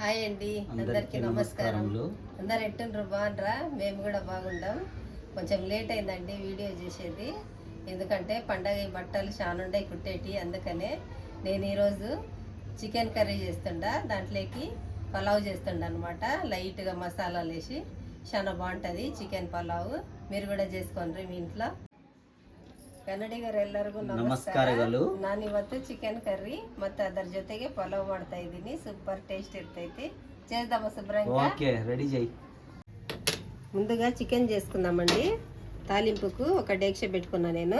Hi అండి. అందరికీ నమస్కారం. అందరు ఎట్టుండ్రు? బాగుండ్రా? మేము కూడా బాగుండాం. కొంచెం లేట్ అయిందండి వీడియో చేసేది. ఎందుకంటే పండగ బట్టలు చానుండే కుట్టేటి అందుకనే నేను ఈరోజు చికెన్ కర్రీ చేస్తుండా. దాంట్లోకి పలావ్ చేస్తుండ అనమాట లైట్గా మసాలాలు వేసి చాలా బాగుంటుంది చికెన్ పలావ్. మీరు కూడా చేసుకోండి మీ ఇంట్లో. ಕನ್ನಡಿಗರು ಎಲ್ಲರಿಗೂ ನಮಸ್ಕಾರ ನಮಸ್ಕಾರಗಳು. ನಾನು ಇವತ್ತು ಚಿಕನ್ ಕರ್ರಿ ಮತ್ತೆ ಅದರ ಜೊತೆಗೆ ಪಲಾವ್ ಮಾಡ್ತಾ ಇದ್ದೀನಿ ಸೂಪರ್ ಟೇಸ್ಟ್ ಇರ್ತೈತಿ చేద్దామా శుభ్రంగా ఓకే రెడీ చేయి ముందుగా చికెన్ చేసుకుందామండి తాలింపుకు ఒక డేక్ష పెట్టుకున్నా నేను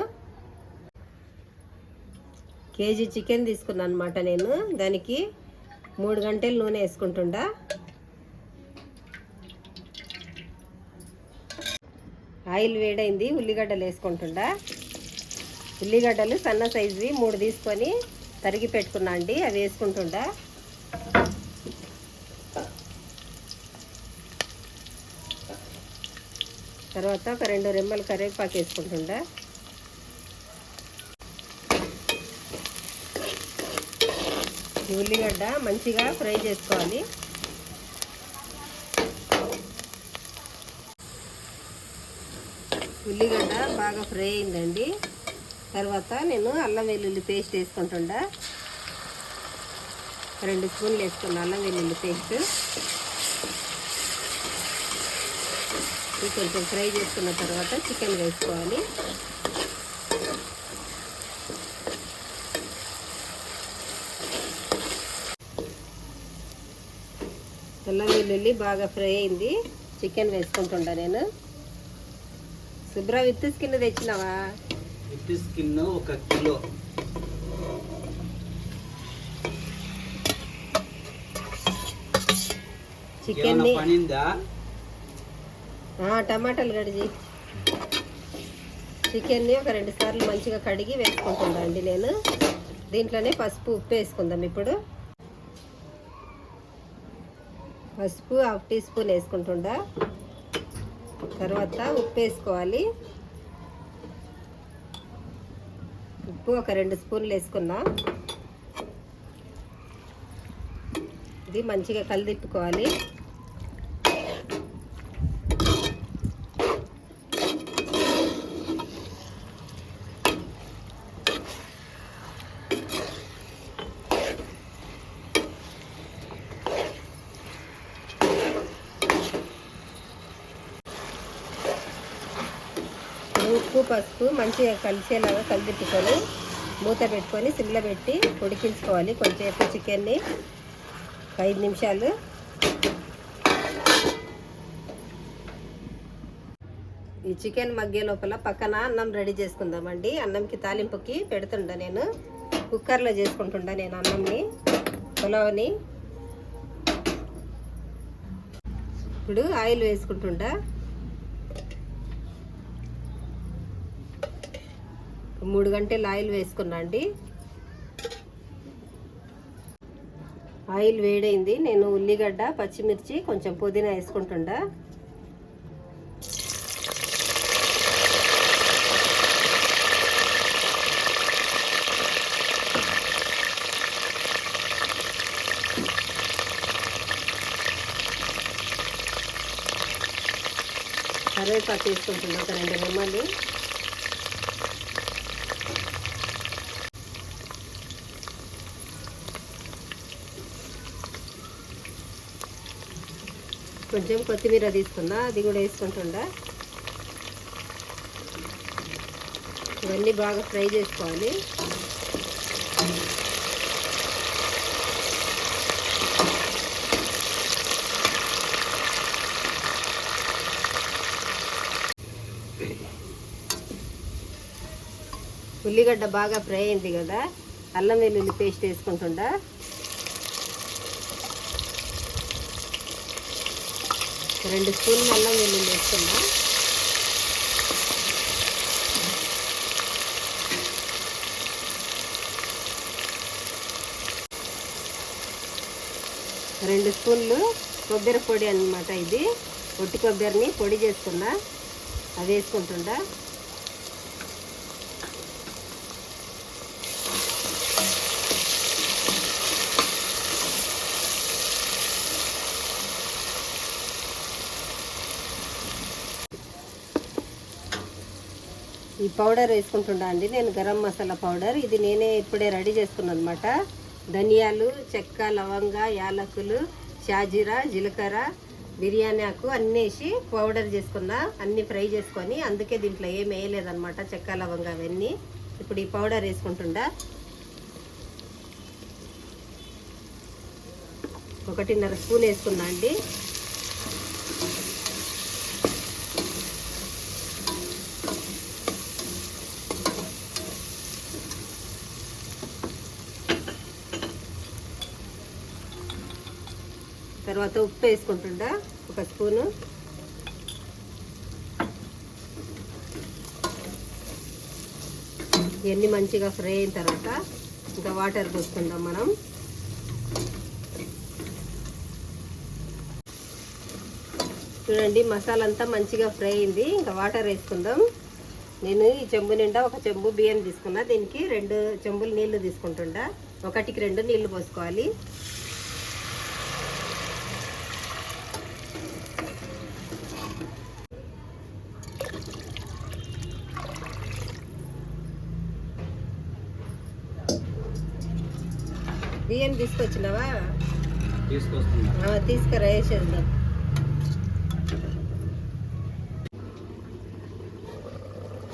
కేజీ చికెన్ తీసుకున్నాను అనమాట నేను దానికి మూడు గంటలు నూనె వేసుకుంటుండా ఆయిల్ వేడైంది ఉల్లిగడ్డలు వేసుకుంటుండా ఉల్లిగడ్డలు సన్న సైజువి మూడు తీసుకొని తరిగి పెట్టుకున్నా అండి అవి వేసుకుంటుండా. తర్వాత ఒక రెండు రెమ్మలు కరివేపాకు వేసుకుంటుండా. ఉల్లిగడ్డ మంచిగా ఫ్రై చేసుకోవాలి. ఉల్లిగడ్డ బాగా ఫ్రై అయిందండి. తర్వాత నేను అల్లం వెల్లుల్లి పేస్ట్ వేసుకుంటుండా. రెండు స్పూన్లు వేసుకున్నా అల్లం వెల్లుల్లి పేస్ట్. కొంచెం ఫ్రై చేసుకున్న తర్వాత చికెన్ వేసుకోవాలి. అల్లం వెల్లుల్లి బాగా ఫ్రై అయింది. చికెన్ వేసుకుంటుండా నేను. శుభ్ర విత్ స్కిన్ తెచ్చినావా? ఇట్టి స్కిన్ ఒక కిలో. చికెన్ పనిందా? టమాటాలు కడిగి చికెన్ని ఒక రెండు సార్లు మంచిగా కడిగి వేసుకుంటుండా అండి నేను. దీంట్లోనే పసుపు ఉప్పు వేసుకుందాం ఇప్పుడు. పసుపు హాఫ్ టీ స్పూన్ వేసుకుంటుండా. తర్వాత ఉప్పు వేసుకోవాలి. ఉప్పు ఒక రెండు స్పూన్లు వేసుకున్నా. ఇది మంచిగా కలిదిప్పుకోవాలి ఉప్పు పసుపు మంచిగా కలిసేలాగా కలిదిప్పుకొని మూత పెట్టుకొని సిమ్లో పెట్టి ఉడికించుకోవాలి. కొంచెంసేపు చికెన్ని ఐదు నిమిషాలు. ఈ చికెన్ మగ్గే లోపల పక్కన అన్నం రెడీ చేసుకుందామండి. అన్నంకి తాలింపుకి పెడుతుండ నేను. కుక్కర్లో చేసుకుంటుండ నేను అన్నంని పులావ్ని. ఇప్పుడు ఆయిల్ వేసుకుంటుండా. మూడు గంటలు ఆయిల్ వేసుకున్నా అండి. ఆయిల్ వేడైంది. నేను ఉల్లిగడ్డ పచ్చిమిర్చి కొంచెం పుదీనా వేసుకుంటుండా. కరివేపాకు వేసుకుంటున్నా ఒక రెండు రెమ్మలు కొంచెం కొత్తిమీర తీసుకున్నా అది కూడా వేసుకుంటుండా. ఇవన్నీ బాగా ఫ్రై చేసుకోవాలి. ఉల్లిగడ్డ బాగా ఫ్రై అయింది కదా అల్లం వెల్లుల్లి పేస్ట్ వేసుకుంటుండా. రెండు స్పూన్లు అల్లం వెల్లుల్లి వేసుకున్నా రెండు స్పూన్లు కొబ్బరి పొడి అన్నమాట ఇది. పొట్టి కొబ్బరిని పొడి చేసుకున్నా అది వేసుకుంటుండా. ఈ పౌడర్ వేసుకుంటుండా అండి. నేను గరం మసాలా పౌడర్. ఇది నేనే ఇప్పుడే రెడీ చేసుకున్నాను అనమాట ధనియాలు చెక్క లవంగ యాలకులు షాజీరా జీలకర్ర బిర్యానీ ఆకు అన్నీ వేసి పౌడర్ చేసుకున్నా అన్నీ ఫ్రై చేసుకొని అందుకే దీంట్లో ఏం వేయలేదనమాట చెక్క లవంగ అవన్నీ. ఇప్పుడు ఈ పౌడర్ వేసుకుంటుండా. ఒకటిన్నర స్పూన్ వేసుకున్నా అండి. తర్వాత ఉప్పు వేసుకుంటుండా? ఒక స్పూను. ఇవన్నీ మంచిగా ఫ్రై అయిన తర్వాత ఇంకా వాటర్ పోసుకుందాం మనం. చూడండి మసాలా అంతా మంచిగా ఫ్రై అయింది. ఇంకా వాటర్ వేసుకుందాం. నేను ఈ చెంబు నిండా ఒక చెంబు బియ్యం తీసుకున్నా. దీనికి రెండు చెంబులు నీళ్ళు తీసుకుంటుండ. ఒకటికి రెండు నీళ్ళు పోసుకోవాలి. బియ్యం తీసుకొచ్చినావా? తీసుకురా వేసేద్దాం.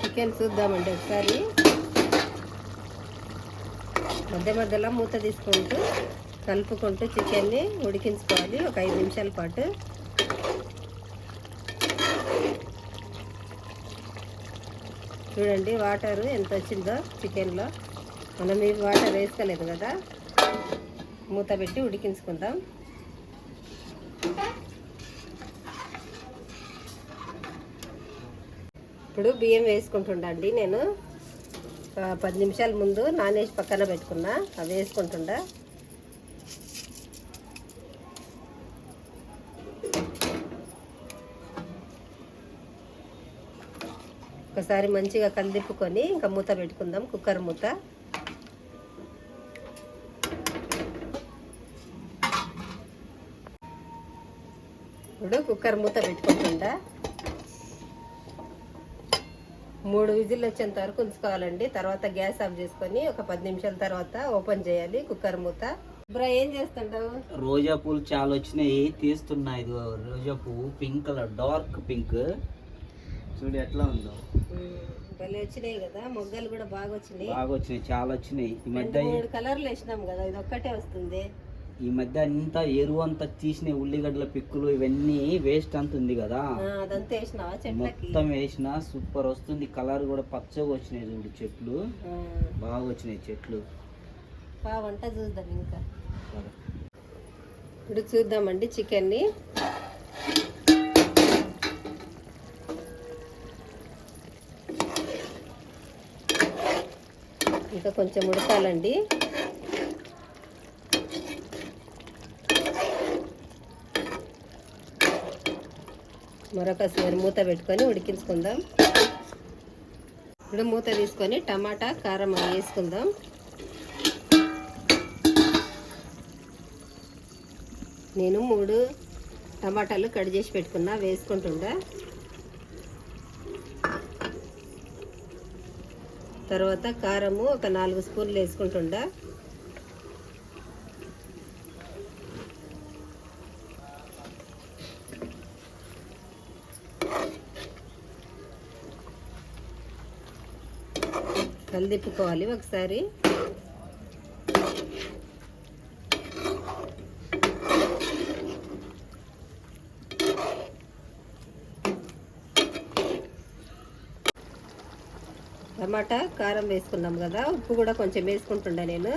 చికెన్ చూద్దామండి ఒకసారి. మధ్య మధ్యలో మూత తీసుకుంటూ కలుపుకుంటూ చికెన్ని ఉడికించుకోవాలి ఒక ఐదు నిమిషాల పాటు. చూడండి వాటర్ ఎంత వచ్చిందో చికెన్లో. మనం ఈ వాటర్ వేసుకోలేదు కదా. మూత పెట్టి ఉడికించుకుందాం. ఇప్పుడు బియ్యం వేసుకుంటుండండి నేను. పది నిమిషాల ముందు నానేసి పక్కన పెట్టుకున్నా. అవి వేసుకుంటుండా. ఒకసారి మంచిగా కలిదిప్పుకొని ఇంకా మూత పెట్టుకుందాం కుక్కర్ మూత. ఇప్పుడు కుక్కర్ మూత పెట్టుకుంటుంటా మూడు విజిల్ వచ్చేంత వరకు ఉంచుకోవాలండి. తర్వాత గ్యాస్ ఆఫ్ చేసుకొని ఒక పది నిమిషాల తర్వాత ఓపెన్ చేయాలి కుక్కర్ మూత. ఇప్పుడు ఏం చేస్తుంటావు? రోజా పూలు చాలా వచ్చినాయి. తీస్తున్నా ఇది రోజా పువ్వు పింక్ కలర్ డార్క్ పింక్ చూడు ఎట్లా ఉందో. భలే వచ్చినాయి కదా. మొగ్గలు కూడా బాగా వచ్చినాయి. బాగా వచ్చినాయి. చాలా వచ్చినాయి. ఈ మధ్య మూడు కలర్లు వేసినాం కదా. ఇది ఒక్కటే వస్తుంది. ఈ మధ్య అంతా ఎరువు అంతా తీసిన ఉల్లిగడ్డల పిక్కులు ఇవన్నీ వేస్ట్ అంత ఉంది కదా. మొత్తం వేసిన సూపర్ వస్తుంది. కలర్ కూడా పచ్చగా వచ్చినాయి చూడు చెట్లు. బాగా వచ్చినాయి చెట్లు. వంట చూద్దాం ఇంకా. ఇప్పుడు చూద్దామండి చికెన్ని. ఇంకా కొంచెం ఉడకాలండి. మరొకసారి మూత పెట్టుకొని ఉడికించుకుందాం. ఇప్పుడు మూత తీసుకొని టమాటా కారం వేసుకుందాం. నేను మూడు టమాటాలు కట్ చేసి పెట్టుకున్నా వేసుకుంటుండా. తర్వాత కారము ఒక నాలుగు స్పూన్లు వేసుకుంటుండా. కలిదిప్పుకోవాలి ఒకసారి. టమాటా కారం వేసుకున్నాం కదా ఉప్పు కూడా కొంచెం వేసుకుంటుండే నేను.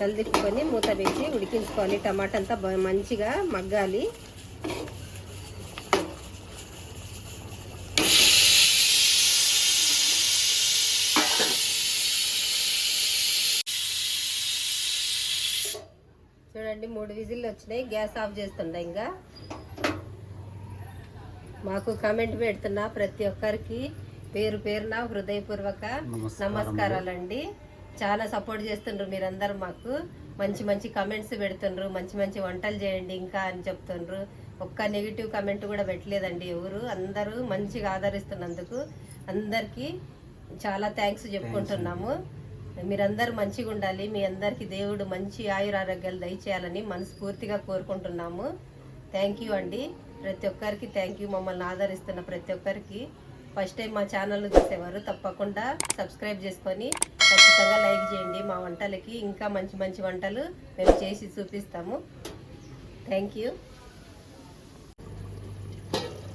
కలిదిప్పుకొని మూత వేసి ఉడికించుకోవాలి. టమాటా అంతా మంచిగా మగ్గాలి. విజిల్లు వచ్చినాయి గ్యాస్ ఆఫ్ చేస్తుండే ఇంకా. మాకు కామెంట్ పెడుతున్నా ప్రతి ఒక్కరికి పేరు పేరున హృదయపూర్వక. నమస్కారాలండి. చాలా సపోర్ట్ చేస్తుండ్రు మీరందరూ మాకు. మంచి మంచి కమెంట్స్ పెడుతుండ్రు మంచి మంచి వంటలు చేయండి ఇంకా అని చెప్తుండ్రు. ఒక్క నెగిటివ్ కమెంట్ కూడా పెట్టలేదండి ఎవరు. అందరూ మంచిగా ఆదరిస్తున్నందుకు అందరికీ చాలా థ్యాంక్స్ చెప్పుకుంటున్నాము. మీరందరూ మంచిగా ఉండాలి. మీ అందరికీ దేవుడు మంచి ఆయురారోగ్యాలు దయచేయాలని మనస్ఫూర్తిగా కోరుకుంటున్నాము. థ్యాంక్ యూ అండి. ప్రతి ఒక్కరికి థ్యాంక్ యూ మమ్మల్ని ఆదరిస్తున్న ప్రతి ఒక్కరికి. ఫస్ట్ టైం మా ఛానల్ చూసేవారు తప్పకుండా సబ్స్క్రైబ్ చేసుకొని ఖచ్చితంగా లైక్ చేయండి. మా వంటలకి ఇంకా మంచి మంచి వంటలు మేము చేసి చూపిస్తాము. థ్యాంక్ యూ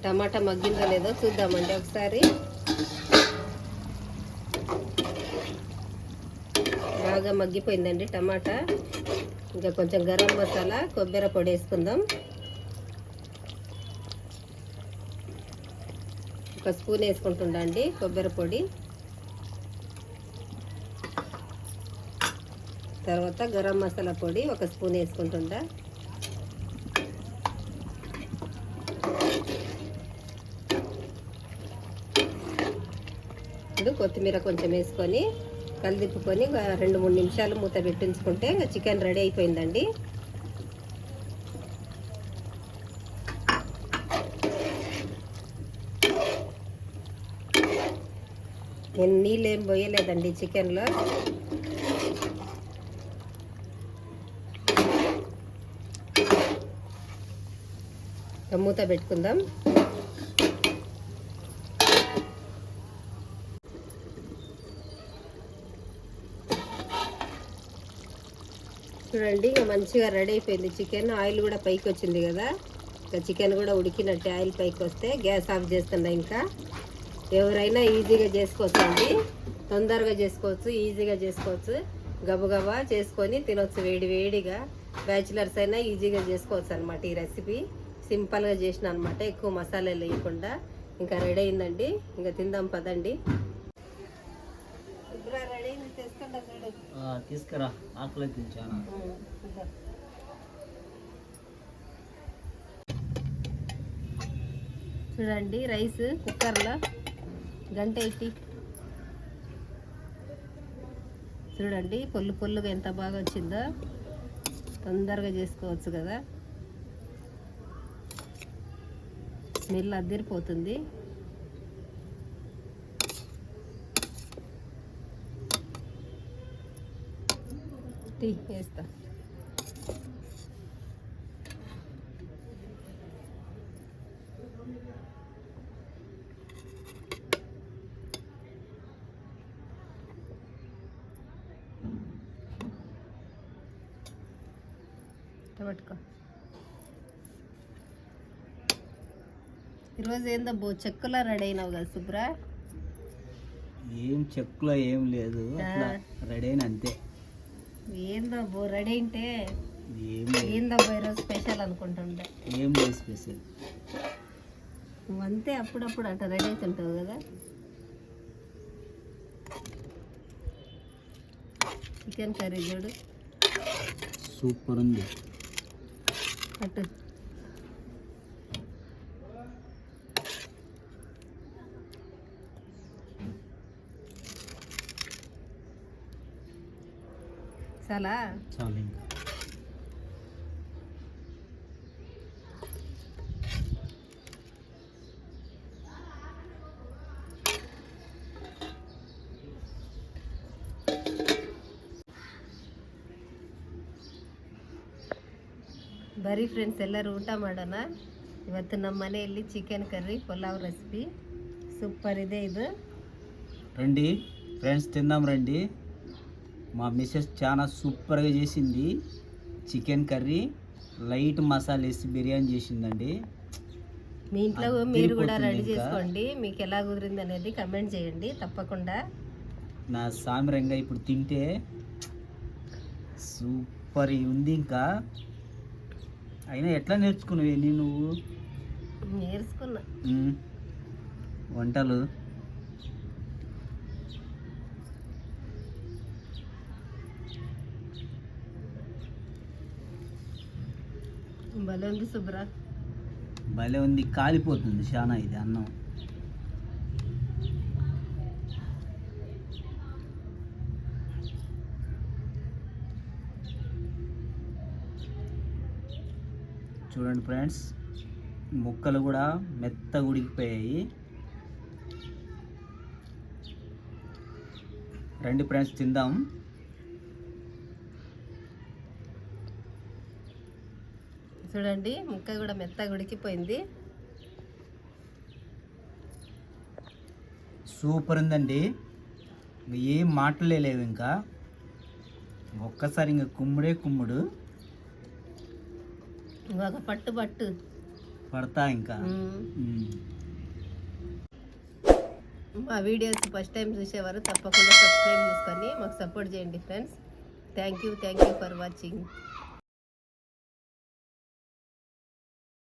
టమాటా మగ్గిందో లేదో చూద్దామండి ఒకసారి. బాగా మగ్గిపోయిందండి టమాటా. ఇంకా కొంచెం గరం మసాలా కొబ్బరి పొడి వేసుకుందాం. ఒక స్పూన్ వేసుకుంటుండండి కొబ్బరి పొడి. తర్వాత గరం మసాలా పొడి ఒక స్పూన్ వేసుకుంటుండా. కొత్తిమీర కొంచెం వేసుకొని కలిదిప్పుకొని రెండు మూడు నిమిషాలు మూత పెట్టించుకుంటే చికెన్ రెడీ అయిపోయిందండి. నేను నీళ్ళు ఏం పోయలేదండి చికెన్లో. మూత పెట్టుకుందాం. చూడండి ఇంకా మంచిగా రెడీ అయిపోయింది. చికెన్ ఆయిల్ కూడా పైకి వచ్చింది కదా. ఇంకా చికెన్ కూడా ఉడికినట్టు ఆయిల్ పైకి వస్తే గ్యాస్ ఆఫ్ చేస్తున్నా ఇంకా. ఎవరైనా ఈజీగా చేసుకోవచ్చు అండి తొందరగా చేసుకోవచ్చు ఈజీగా చేసుకోవచ్చు. గబగబా చేసుకొని తినొచ్చు వేడి వేడిగా. బ్యాచిలర్స్ అయినా ఈజీగా చేసుకోవచ్చు అనమాట ఈ రెసిపీ సింపుల్గా చేసిన అనమాట ఎక్కువ మసాలాలు వేయకుండా ఇంకా రెడీ అయిందండి. ఇంకా తిందాం పదండి రెడీ అయింది తెచ్చుకుంటా చూడు ఆ, తీసుకురా ఆకులు చాలా చూడండి రైస్ కుక్కర్లో గంట ఎట్టి. చూడండి పొల్లు పొల్లుగా ఎంత బాగా వచ్చిందో. తొందరగా చేసుకోవచ్చు కదా. స్మెల్ అద్దరిపోతుంది టీ వేస్తా పట్టుకో ఈరోజు ఏందో బో చెక్కులా రెడీ అయినావు కదా శుభ్రా ఏం చెక్కులో ఏం లేదు. రెడీ అయిన అంతే. ఏందో బో రెడీ అంటే ఏందో ఈరోజు స్పెషల్ అనుకుంటుండే ఏం లేదు స్పెషల్ అంతే అప్పుడప్పుడు అట్లా రెడీ అవుతుంటావు కదా. చికెన్ కర్రీ చూడు. సూపర్ ఉంది. అటు చాలా చాలు ఇంకా ಬರೀ ಫ್ರೆಂಡ್ಸ್ ಎಲ್ಲರೂ ಊಟ ಮಾಡೋಣ ಇವತ್ತು ನಮ್ಮ ಮನೆಯಲ್ಲಿ chicken curry pulao recipe super ಇದೆ ಇದು రండి ఫ్రెండ్స్ తిందాం రండి మా మిస్సెస్ చాలా సూపర్గా చేసింది. చికెన్ కర్రీ లైట్ మసాలా వేసి బిర్యానీ చేసిందండి. మీ ఇంట్లో మీరు కూడా రెడీ. చేసుకోండి. మీకు ఎలా కుదిరింది అనేది కమెంట్ చేయండి. తప్పకుండా. నా సామిరంగా ఇప్పుడు తింటే సూపర్ ఉంది ఇంకా. అయినా ఎట్లా నేర్చుకున్నావు ఎన్ని నువ్వు? నేర్చుకున్నా. వంటలు? భలే ఉంది శుభ్ర భలే ఉంది కాలిపోతుంది చాలా ఇది అన్నం. చూడండి ఫ్రెండ్స్ ముక్కలు కూడా మెత్తగా ఉడికిపోయాయి. రండి ఫ్రెండ్స్ తిందాం. చూడండి ముక్క కూడా మెత్తగా ఉడికిపోయింది. సూపర్ ఉందండి. ఏం మాటలే లేవు ఇంకా. ఒక్కసారి ఇంకా కుమ్ముడే కుమ్ముడు. ఒక పట్టు పట్టు. పడతా ఇంకా. మా వీడియోస్ ఫస్ట్ టైం చూసేవారు తప్పకుండా సబ్స్క్రైబ్ చేసుకొని మాకు సపోర్ట్ చేయండి friends. Thank you thank you for watching.